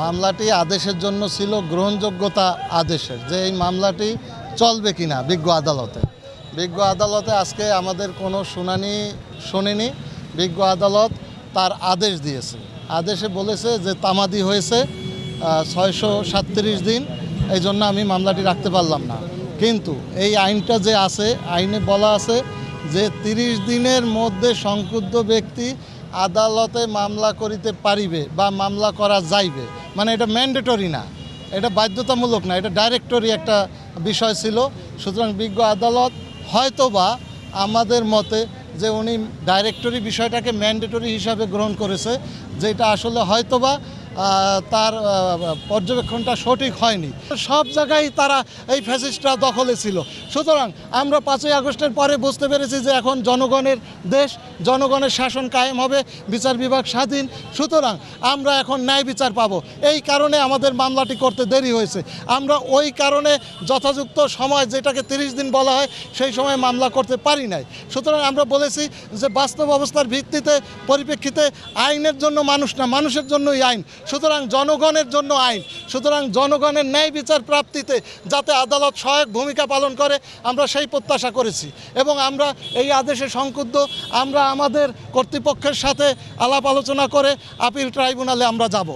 মামলাটি আদেশের জন্য ছিল গ্রহণযোগ্যতা আদেশের, যে এই মামলাটি চলবে কিনা বিজ্ঞ আদালতে। বিজ্ঞ আদালতে আজকে আমাদের কোনো শুনানি শোনেনি। বিজ্ঞ আদালত তার আদেশ দিয়েছে। আদেশে বলেছে যে তামাদি হয়েছে ছয়শো সাতত্রিশ দিন, এই জন্য আমি মামলাটি রাখতে পারলাম না। কিন্তু এই আইনটা যে আছে, আইনে বলা আছে যে তিরিশ দিনের মধ্যে সংক্ষুব্ধ ব্যক্তি আদালতে মামলা করিতে পারিবে বা মামলা করা যাইবে। মানে এটা ম্যান্ডেটরি না। এটা বাধ্যতামূলক না, এটা ডাইরেক্টরি একটা বিষয় ছিল। সুতরাং বিজ্ঞ আদালত হয়তোবা আমাদের মতে যে উনি ডাইরেক্টরি বিষয়টাকে ম্যান্ডেটরি হিসাবে গ্রহণ করেছে, যেটা আসলে হয়তোবা তার পর্যবেক্ষণটা সঠিক হয়নি। সব জায়গায় তারা এই ফ্যাসিস্টরা দখলে ছিল। সুতরাং আমরা পাঁচই আগস্টের পরে বুঝতে পেরেছি যে এখন জনগণের দেশ, জনগণের শাসন কায়েম হবে, বিচার বিভাগ স্বাধীন। সুতরাং আমরা এখন ন্যায় বিচার পাবো। এই কারণে আমাদের মামলাটি করতে দেরি হয়েছে। আমরা ওই কারণে যথাযুক্ত সময় যেটাকে তিরিশ দিন বলা হয়, সেই সময় মামলা করতে পারি নাই। সুতরাং আমরা বলেছি যে বাস্তব অবস্থার ভিত্তিতে, পরিপ্রেক্ষিতে আইনের জন্য মানুষ না, মানুষের জন্যই আইন। সুতরাং জনগণের জন্য আইন, সুতরাং জনগণের ন্যায় বিচার প্রাপ্তিতে যাতে আদালত সহায়ক ভূমিকা পালন করে, আমরা সেই প্রত্যাশা করেছি। এবং আমরা এই আদেশে সংক্ষুব্ধ, আমরা আমাদের কর্তৃপক্ষের সাথে আলাপ আলোচনা করে আপিল ট্রাইব্যুনালে আমরা যাব।